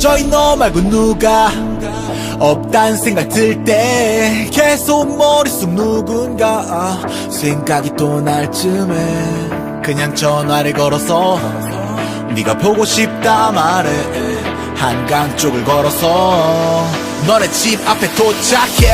저희 너 말고 누가 없단 생각 들 때 계속 머릿속 누군가 아, 생각이 또 날 쯤에 그냥 전화를 걸어서 네가 보고 싶다 말해. 한강 쪽을 걸어서 너네 집 앞에 도착해.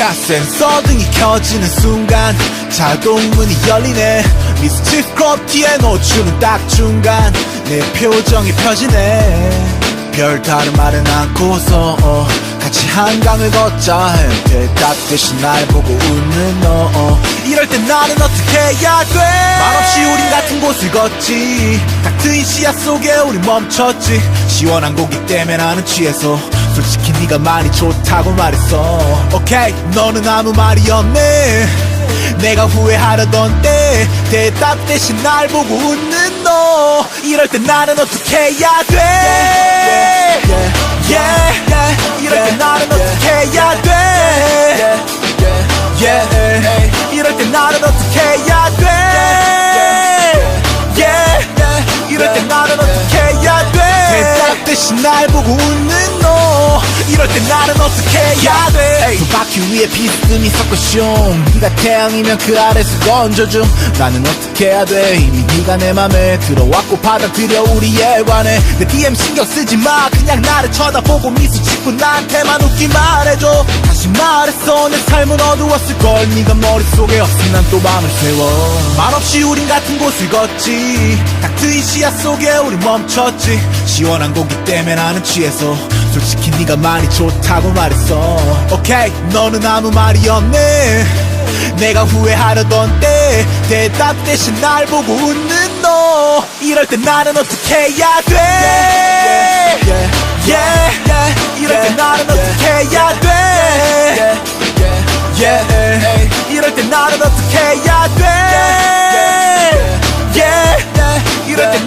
야 센서 등이 켜지는 순간 자동문이 열리네. 스크럽 뒤에 노출은 딱 중간. 내 표정이 펴지네 별 다른 말은 않고서 어, 같이 한강을 걷자 해. 대답 대신 날 보고 웃는 너 어. 이럴 땐 나는 어떻게 해야 돼? 말없이 우린 같은 곳을 걷지. 딱 트인 시야 속에 우리 멈췄지. 시원한 공기 때문에 나는 취해서 솔직히 네가 많이 좋다고 말했어. 오케이 너는 아무 말이 없네. 내가 후회하려던 때 대답 대신 날 보고 웃는 너. 이럴 땐 나는 어떻게 해야 돼 yeah. 이럴 땐 나는 어떻게 해야 돼 yeah. 이럴 땐 나는 어떻게 해야 돼 대답 대신 날 보고 웃는 너 이럴 땐 나는 어떻게 해야 돼? 두 바퀴 위에 비스듬히 섞어 숑 네가 태양이면 그 아래서 건져줌. 나는 어떻게 해야 돼? 이미 네가 내 맘에 들어왔고 받아들여 우리의 관해 내 DM 신경 쓰지 마. 그냥 나를 쳐다보고 미소 짓고 나한테만 웃기만 해줘. 다시 말했어. 내 삶은 어두웠을걸. 네가 머릿속에 없음 난또 밤을 새워. 말없이 우린 같은 곳을 걷지. 딱 트인 시야 속에 우리 멈췄지. 시원한 공기 때문에 나는 취해서 솔직히 네가 많이 좋다고 말했어 오케이 너는 아무 말이 없네 내가 후회하려던 때 대답 대신 날 보고 웃는 너 이럴 땐 나는 어떻게 해야 돼 yeah. 이럴 땐 나는 어떻게 해야 돼 yeah. 이럴 땐 나는 어떻게 해야 돼 yeah. 이럴 해야